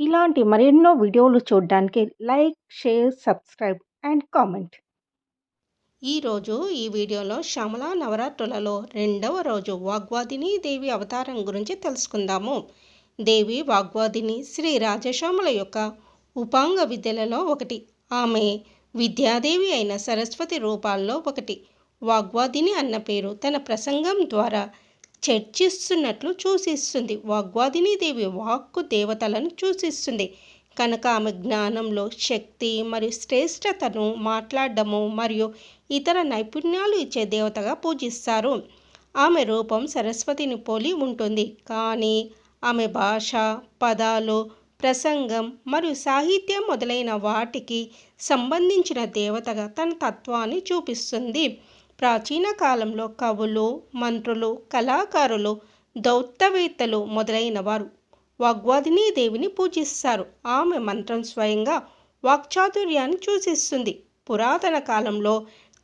ఇలాంటి మరెన్నో వీడియోలు చూడడానికి like, share, subscribe and comment. ఈరోజు ఈ వీడియోలో శ్యామల నవరాత్రులలో రెండవ రోజు వాగ్వాదిని దేవి అవతారం గురించి తెలుసుకుందాము. దేవి వాగ్వాదిని శ్రీ రాజశ్యామల యొక్క ఉపాంగ విద్యలలో ఒకటి. ఆమె విద్యాదేవి అయిన సరస్వతి రూపాల్లో ఒకటి. వాగ్వాదిని అన్న పేరు తన ప్రసంగం ద్వారా చర్చిస్తున్నట్లు చూసిస్తుంది వాగ్వాదిని దేవి వాక్కు దేవతలను సూచిస్తుంది కనుక ఆమె జ్ఞానంలో శక్తి మరియు శ్రేష్టతను మాట్లాడము మరియు ఇతర నైపుణ్యాలు ఇచ్చే దేవతగా పూజిస్తారు. ఆమె రూపం సరస్వతిని పోలి ఉంటుంది కానీ ఆమె భాష, పదాలు, ప్రసంగం మరియు సాహిత్యం మొదలైన వాటికి సంబంధించిన దేవతగా తన తత్వాన్ని చూపిస్తుంది. ప్రాచీన కాలంలో కవులు, మంత్రులు, కళాకారులు, దౌత్యవేత్తలు మొదలైన వారు వాగ్వాదిని దేవిని పూజిస్తారు. ఆమె మంత్రం స్వయంగా వాక్చాతుర్యాన్ని సూచిస్తుంది. పురాతన కాలంలో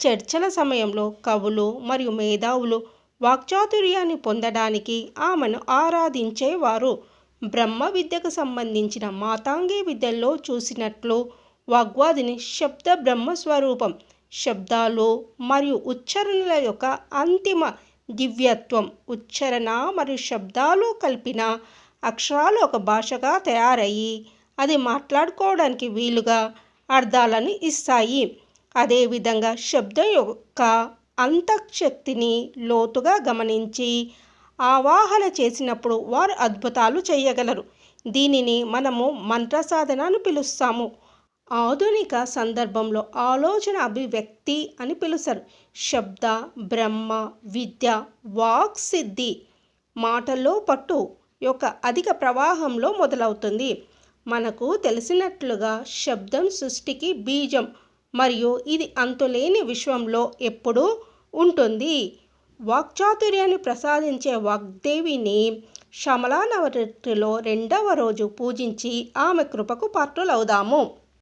చర్చల సమయంలో కవులు మరియు మేధావులు వాక్చాతుర్యాన్ని పొందడానికి ఆమెను ఆరాధించేవారు. బ్రహ్మ విద్యకు సంబంధించిన మాతాంగి విద్యల్లో చూసినట్లు వాగ్వాదిని శబ్ద బ్రహ్మస్వరూపం. శబ్దాలు మరియు ఉచ్చారణల యొక్క అంతిమ దివ్యత్వం. ఉచ్చారణ మరియు శబ్దాలు కలిపిన అక్షరాలు ఒక భాషగా తయారయ్యి అది మాట్లాడుకోవడానికి వీలుగా అర్థాలను ఇస్తాయి. అదేవిధంగా శబ్దం యొక్క అంతఃశక్తిని లోతుగా గమనించి ఆవాహన చేసినప్పుడు వారు అద్భుతాలు చేయగలరు. దీనిని మనము మంత్ర సాధన అని పిలుస్తాము. ఆధునిక సందర్భంలో ఆలోచన అభివ్యక్తి అని పిలుస్తారు. శబ్ద బ్రహ్మ విద్య వాక్ సిద్ధి మాటల్లో పట్టు యొక్క అధిక ప్రవాహంలో మొదలవుతుంది. మనకు తెలిసినట్లుగా శబ్దం సృష్టికి బీజం మరియు ఇది అంతులేని విశ్వంలో ఎప్పుడూ ఉంటుంది. వాక్చాతుర్యాన్ని ప్రసాదించే వాగ్దేవిని శ్యామల నవరాత్రిలో రెండవ రోజు పూజించి ఆమె కృపకు పాత్రులవుదాము.